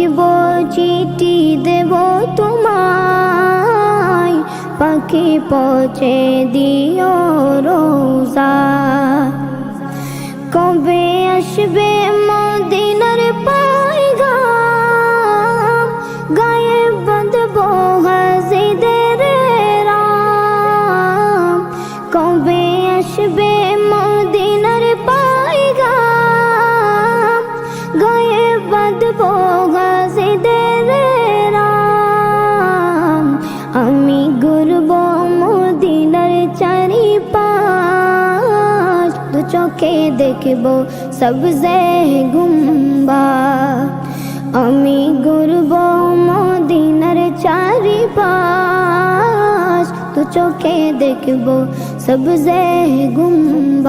লিখব চিঠি দেব তোমায়। পাখি পচে দিও রোজা। কবে আসবে বাঁধব হাজিদের রাম আমি। ঘুরব মদিনার চারি পাঁচ দু চোখে দেখব সবজে গুম্বা। আমি ঘুরব মদিনার চারি পাঁচ দু চোখে দেখব সবজে গুম্বা।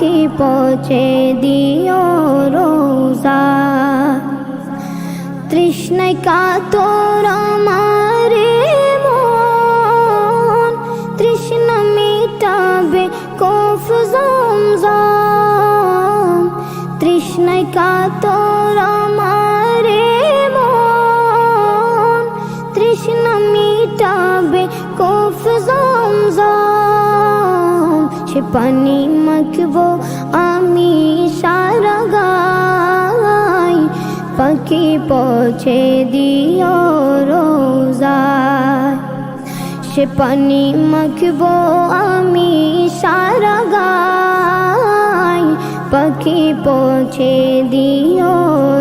পাখি পৌঁছে দিও রোজা? তৃষ্ণায় কাতর আমারে মন, তৃষ্ণা মিটাবে কফ জমজম। তৃষ্ণায় কাতর আমারে মন, তৃষ্ণা মিটাবে কফ জমজম। সে পানি মাখবো আমি সারা গাই। পাখি পৌঁছে দিও রোজা সে পানি মাখবো আমি সারা গাই। পাখি পৌঁছে দিও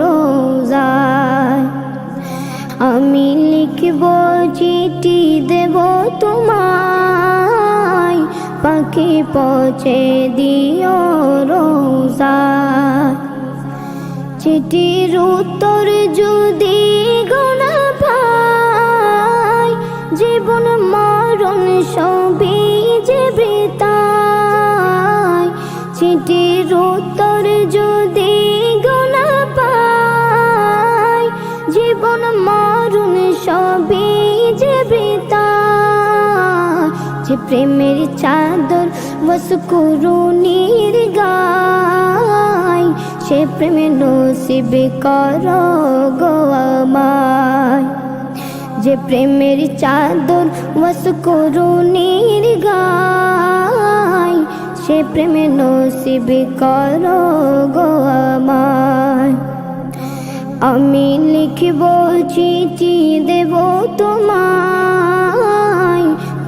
রোজায়। আমি লিখব চিঠি দেব তোমায়। পাখি পৌঁছে দিও রোজা। চিঠির উত্তর যদি গোনা পাই, জীবন মরণ সবই যে বৃতায় চিঠির যে প্রেমের চাদর বস করুণীর গায়। সে প্রেমে নসিব কর গো আমায়। যে প্রেমের চাদর বস করুণীর গায়, সে প্রেমে নসিব কর গো আমায়। আমি লিখব চিঠি দেব তোমায়।